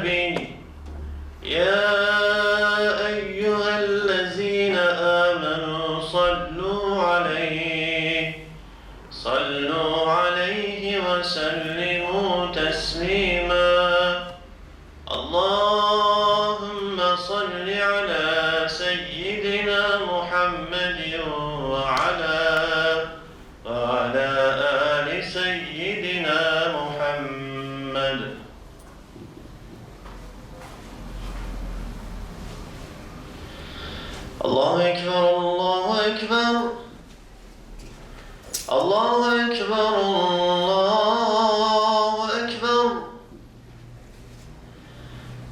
النبي يا أيها الذين آمنوا صلوا عليه. صلوا عليه وسلموا تسليما. اللهم صل على سيدنا محمد وعلى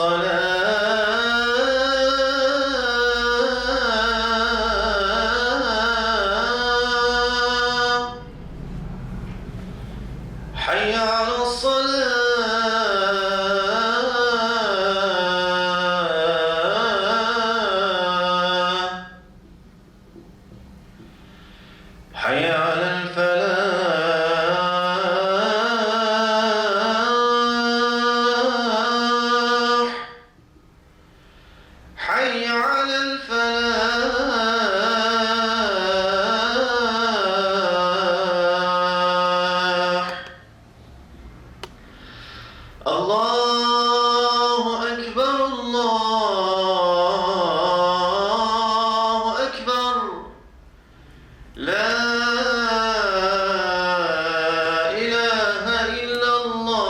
الصلاة الله أكبر الله أكبر. لا إله إلا الله.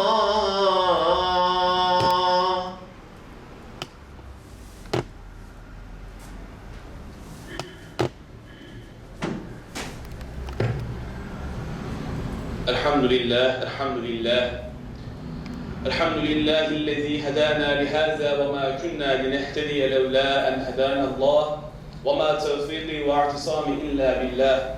الحمد لله الحمد لله. الحمد لله الذي هدانا لهذا وما كنا لنهتدي لولا أن هدانا الله. وما توفيقي واعتصامي إلا بالله.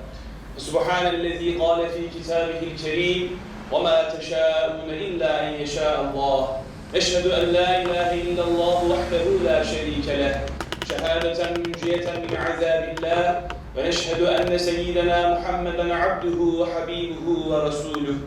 سبحان الذي قال في كتابه الكريم وما تشاءون إلا أن يشاء الله. نشهد أن لا إله إلا الله وحده لا شريك له. شهادة منجية من عذاب الله. ونشهد أن سيدنا محمدا عبده وحبيبه ورسوله.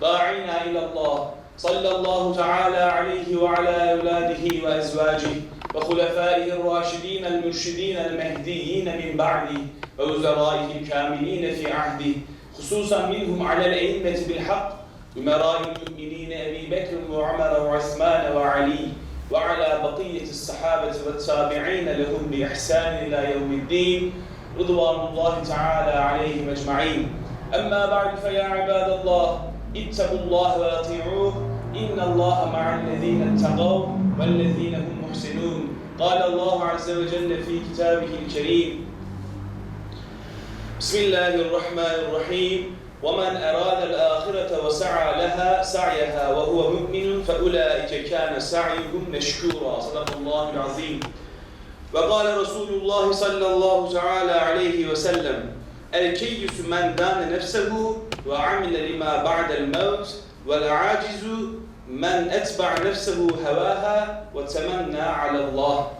داعينا إلى الله. صلى الله تعالى عليه وعلى أولاده وأزواجه وخلفائه الراشدين المرشدين المهديين من بعده ووزرائه الكاملين في عهده خصوصا منهم على الأئمة بالحق أمراء المؤمنين أبي بكر وعمر وعثمان وعلي وعلى بقية الصحابة والتابعين لهم بإحسان إلى يوم الدين رضوان الله تعالى عليهم أجمعين. أما بعد فيا عباد الله اتقوا الله وأطيعوه. إن الله مع الذين اتقوا والذين هم محسنون. قال الله عز وجل في كتابه الكريم بسم الله الرحمن الرحيم. ومن أراد الآخرة وسعى لها سعيها وهو مؤمن فأولئك كان سعيهم مشكورا. صدق الله العظيم. وقال رسول الله صلى الله تعالى عليه وسلم الكيس من دان نفسه وعمل لما بعد الموت والعاجز من أتبع نفسه هواها وتمنى على الله.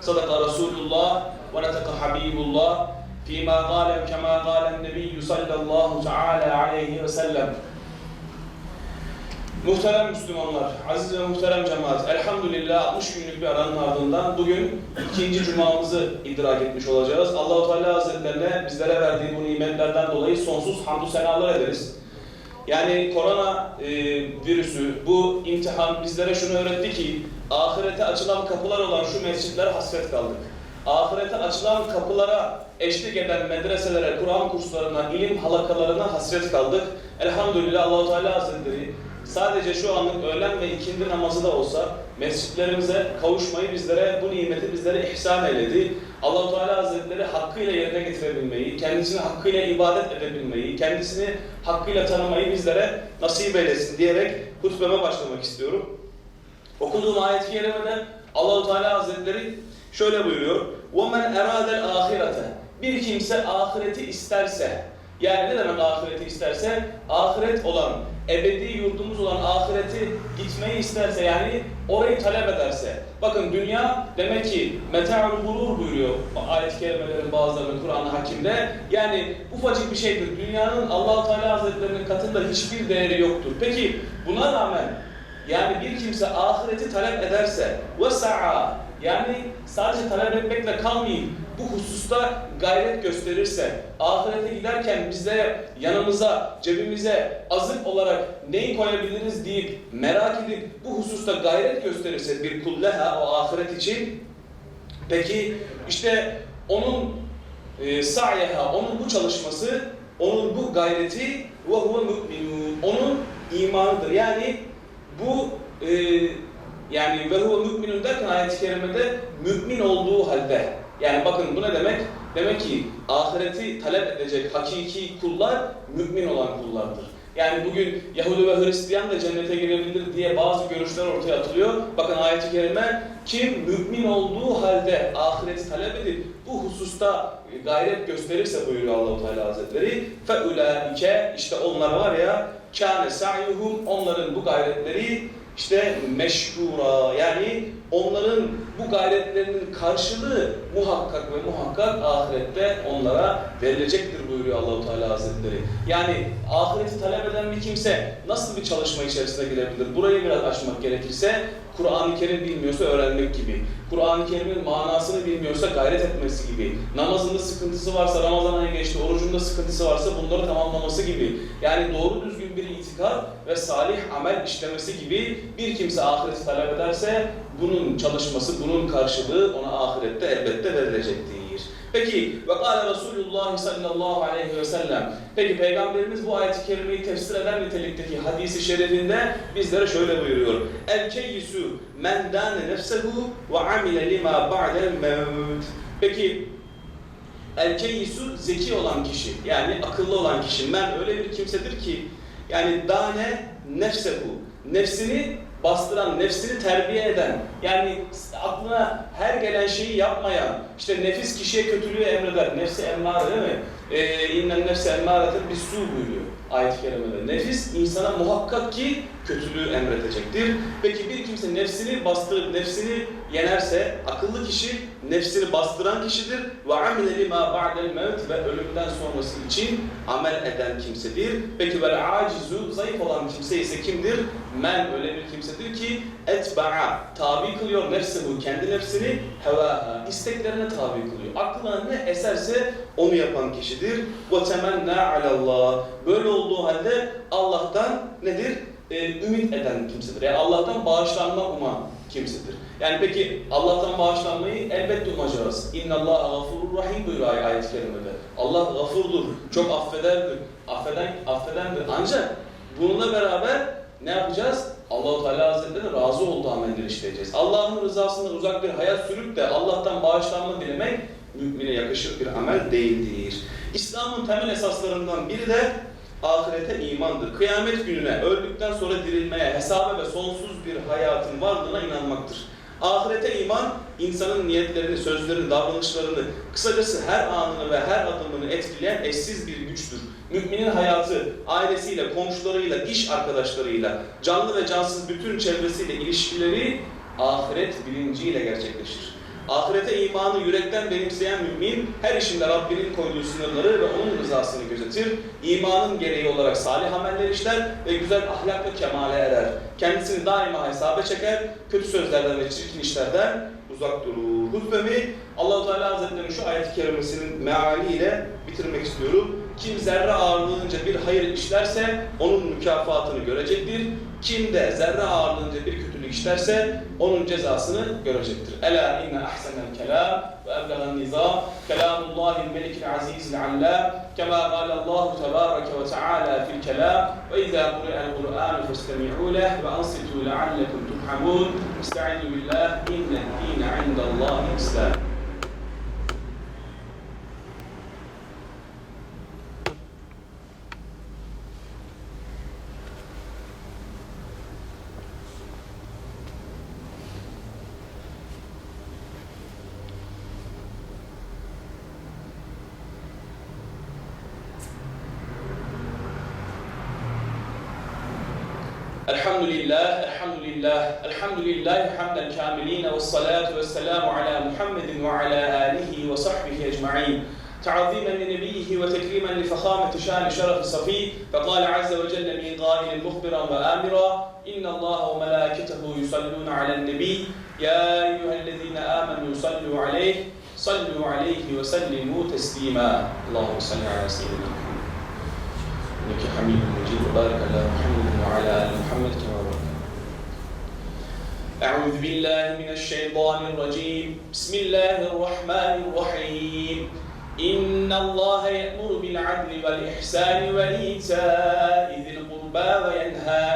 صدق رسول الله ونطق حبيب الله فيما قال كما قال النبي صلى الله تعالى عليه وسلم. Muhterem Müslümanlar, aziz ve muhterem cemaat, elhamdülillah 60 günlük bir aranın ardından bugün ikinci cumamızı idrak etmiş olacağız. Allahu Teala Hazretlerine bizlere verdiği bu nimetlerden dolayı sonsuz hamdü senalar ederiz. Yani korona e, virüsü, bu imtihan bizlere şunu öğretti ki ahirete açılan kapılar olan şu mescitlere hasret kaldık. ahirete açılan kapılara eşlik eden medreselere, Kur'an kurslarına, ilim halakalarına hasret kaldık. Elhamdülillah Allahu Teala Hazretleri sadece şu anlık öğlen ve ikindi namazı da olsa mescitlerimize kavuşmayı bizlere, bu nimeti bizlere ihsan eyledi. Allahu Teala Hazretleri hakkıyla yerine getirebilmeyi, kendisini hakkıyla ibadet edebilmeyi, kendisini hakkıyla tanımayı bizlere nasip eylesin diyerek hutbeme başlamak istiyorum. Okuduğum ayet-i kerimede Allahu Teala Hazretleri şöyle buyuruyor. وَمَنْ اَرَادَ الْآخِرَةَ Bir kimse ahireti isterse, yani ne demek ahireti isterse? Ahiret olan, ebedi yurdumuz olan ahireti gitmeyi isterse, yani orayı talep ederse. Bakın dünya demek ki meta'ul gurur buyuruyor ayet-i kerimelerin bazılarının Kur'an-ı Hakim'de. Yani ufacık bir şeydir. Dünyanın Allah-u Teala Hazretlerinin katında hiçbir değeri yoktur. Peki buna rağmen yani bir kimse ahireti talep ederse ve sa'a yani sadece talep etmekle kalmayıp bu hususta gayret gösterirse, ahirete giderken bize yanımıza, cebimize azık olarak neyi koyabiliriz deyip merak edip bu hususta gayret gösterirse bir kulleha o ahiret için peki işte onun e, sa'yeha, onun bu çalışması, onun bu gayreti ve huve onun imanıdır. Yani bu e, yani ve huve mü'minun derken ayet-i kerimede mümin olduğu halde. Yani bakın bu ne demek? Demek ki ahireti talep edecek hakiki kullar mümin olan kullardır. Yani bugün Yahudi ve Hristiyan da cennete girebilir diye bazı görüşler ortaya atılıyor. Bakın ayet-i kerime kim mümin olduğu halde ahireti talep edip bu hususta gayret gösterirse buyuruyor Allahu Teala Hazretleri. Fe ulaike işte onlar var ya kâne sa'yuhum onların bu gayretleri işte meşhura yani onların bu gayretlerinin karşılığı muhakkak ve muhakkak ahirette onlara verilecektir buyuruyor Allahu Teala Hazretleri. Yani ahireti talep eden bir kimse nasıl bir çalışma içerisine girebilir? Burayı biraz açmak gerekirse Kur'an-ı Kerim bilmiyorsa öğrenmek gibi. Kur'an-ı Kerim'in manasını bilmiyorsa gayret etmesi gibi. Namazında sıkıntısı varsa Ramazan ayı geçti, orucunda sıkıntısı varsa bunları tamamlaması gibi. Yani doğru düzgün itikad ve salih amel işlemesi gibi bir kimse ahireti talep ederse bunun çalışması, bunun karşılığı ona ahirette elbette verilecektir. Peki ve kâle Resulullah sallallahu aleyhi ve sellem. Peki Peygamberimiz bu ayet-i kerimeyi tefsir eden nitelikteki hadisi şerifinde bizlere şöyle buyuruyor. El keyyisu men dâne nefsehu ve amile lima ba'del mevt. Peki El keyyisu zeki olan kişi yani akıllı olan kişi. Men öyle bir kimsedir ki yani dane nefsehu nefsini bastıran, nefsini terbiye eden, yani aklına her gelen şeyi yapmayan, işte nefis kişiye kötülüğü emreder. Nefsi emmare değil mi? Ee, İnnen nefsi emmâretin bir su buyuruyor ayet-i kerimede. Nefis insana muhakkak ki kötülüğü emredecektir. Peki bir kimse nefsini bastırıp nefsini yenerse, akıllı kişi nefsini bastıran kişidir. Ve amile lima ba'del mevt ve ölümden sonrası için amel eden kimsedir. Peki vel acizu zayıf olan kimse ise kimdir? Men öyle bir kimsedir ki etba'a tabi kılıyor nefsehu kendi nefsini hevaha isteklerine tabi kılıyor. Aklına ne eserse onu yapan kişidir. Ve temenna alallah. Böyle olduğu halde Allah'tan nedir? Ee, ümit eden kimsedir. Yani Allah'tan bağışlanma uman kimsedir. Yani peki Allah'tan bağışlanmayı elbette umacağız. İnna Allah gafurur rahim buyuruyor ay- ayet-i kerimede. Allah gafurdur, çok affederdir, affeden affedendir. Ancak bununla beraber ne yapacağız? Allahu Teala Hazretleri'nin razı olduğu amelleri işleyeceğiz. Allah'ın rızasından uzak bir hayat sürüp de Allah'tan bağışlanma dilemek mümine yakışır bir amel değildir. İslam'ın temel esaslarından biri de ahirete imandır. Kıyamet gününe, öldükten sonra dirilmeye, hesaba ve sonsuz bir hayatın varlığına inanmaktır. Ahirete iman, insanın niyetlerini, sözlerini, davranışlarını, kısacası her anını ve her adımını etkileyen eşsiz bir güçtür. Müminin hayatı, ailesiyle, komşularıyla, iş arkadaşlarıyla, canlı ve cansız bütün çevresiyle ilişkileri ahiret bilinciyle gerçekleşir. Ahirete imanı yürekten benimseyen mümin her işinde Rabbinin koyduğu sınırları ve onun rızasını gözetir. İmanın gereği olarak salih ameller işler ve güzel ahlak ve kemale erer. Kendisini daima hesaba çeker, kötü sözlerden ve çirkin işlerden uzak durur. Hutbemi Allah-u Teala Hazretleri'nin şu ayet-i kerimesinin mealiyle bitirmek istiyorum. Kim zerre ağırlığınca bir hayır işlerse onun mükafatını görecektir. Kim de zerre ağırlığınca bir işlerse onun cezasını görecektir. Ela inne ahsenel kelam ve eblegan nizam. Kelamullahil melikil azizil allam kema kalallahu tebareke ve teala fil kelam. Ve izâ kure'el kur'an festemi'u leh ve ansitu leallekum turhamun estaizu billah inne dîne indallahi islam. الحمد لله الحمد لله الحمد لله حمد الكاملين والصلاة والسلام على محمد وعلى آله وصحبه أجمعين تعظيما لنبيه وتكريما لفخامة شان شرف صفي فقال عز وجل من قائل مخبرا وآمرا إن الله وملائكته يصلون على النبي يا أيها الذين آمنوا صلوا عليه صلوا عليه وسلموا تسليما اللهم صل على سيدنا محمد إنك حميد مجيد. وبارك على محمد وعلى آل محمد كما باركت. أعوذ بالله من الشيطان الرجيم. بسم الله الرحمن الرحيم. إن الله يأمر بالعدل والإحسان وإيتاء ذي القربى وينهى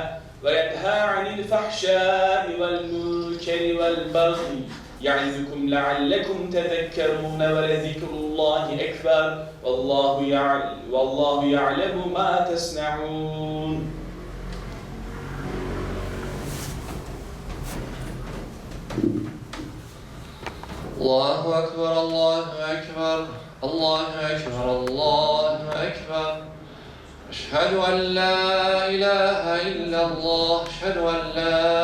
وينهى عن الفحشاء والمنكر والبغي يعظكم لعلكم تذكرون ولذكر الله أكبر. والله يعلم والله يعلم ما تصنعون. الله أكبر الله أكبر الله أكبر الله أكبر. أشهد أن لا إله إلا الله أشهد أن لا